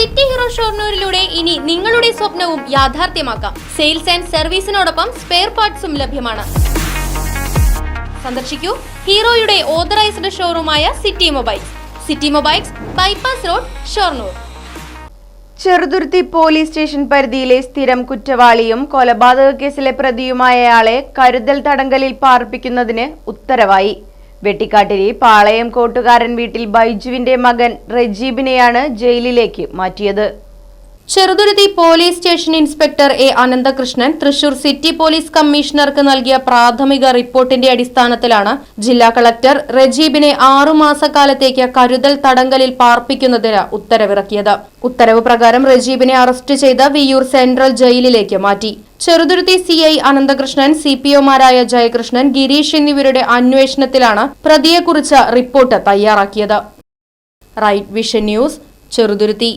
City hero ഷോർണൂരിലൂടെ ഇനി നിങ്ങളുടെ സ്വപ്നവും യാഥാർത്ഥ്യമാക്കാം. സെയിൽസ് ആൻഡ് സർവീസിനോടൊപ്പം സ്പെയർ പാർട്സും ലഭ്യമാണ്. സന്ദർശിക്കൂ ഹീറോയുടെ authorised ഷോറൂമായ city mobiles. City mobiles bypass road Shoranur. Cheruthuruthy police station പരിധിയിലെ സ്ഥിരം കുറ്റവാളിയും കൊലപാതക കേസിലെ പ്രതിയുമായയാളെ കരുതൽ തടങ്കലിൽ പാർപ്പിക്കുന്നതിന് ഉത്തരവായി. വെട്ടിക്കാട്ടിരി പാളയം കോട്ടുകാരൻ വീട്ടിൽ ബൈജുവിന്റെ മകൻ റജീബിനെയാണ് ജയിലിലേക്ക് മാറ്റിയത്. Cheruthuruthy police station inspector A Ananthakrishnan Thrissur city police കമ്മീഷണർക്ക് നൽകിയ പ്രാഥമിക റിപ്പോർട്ടിന്റെ അടിസ്ഥാനത്തിലാണ് ജില്ലാ കളക്ടർ റജീബിനെ ആറുമാസക്കാലത്തേക്ക് കരുതൽ തടങ്കലിൽ പാർപ്പിക്കുന്നതിന് ഉത്തരവിറക്കിയത്. ഉത്തരവ് പ്രകാരം റജീബിനെ അറസ്റ്റ് ചെയ്ത് വിയൂർ സെൻട്രൽ ജയിലിലേക്ക് മാറ്റി. Cheruthuruthy C I Ananthakrishnan C P ഒമാരായ Jayakrishnan Girish എന്നിവരുടെ അന്വേഷണത്തിലാണ് പ്രതിയെക്കുറിച്ച് റിപ്പോർട്ട് തയ്യാറാക്കിയത്. Right vision news Cheruthuruthy.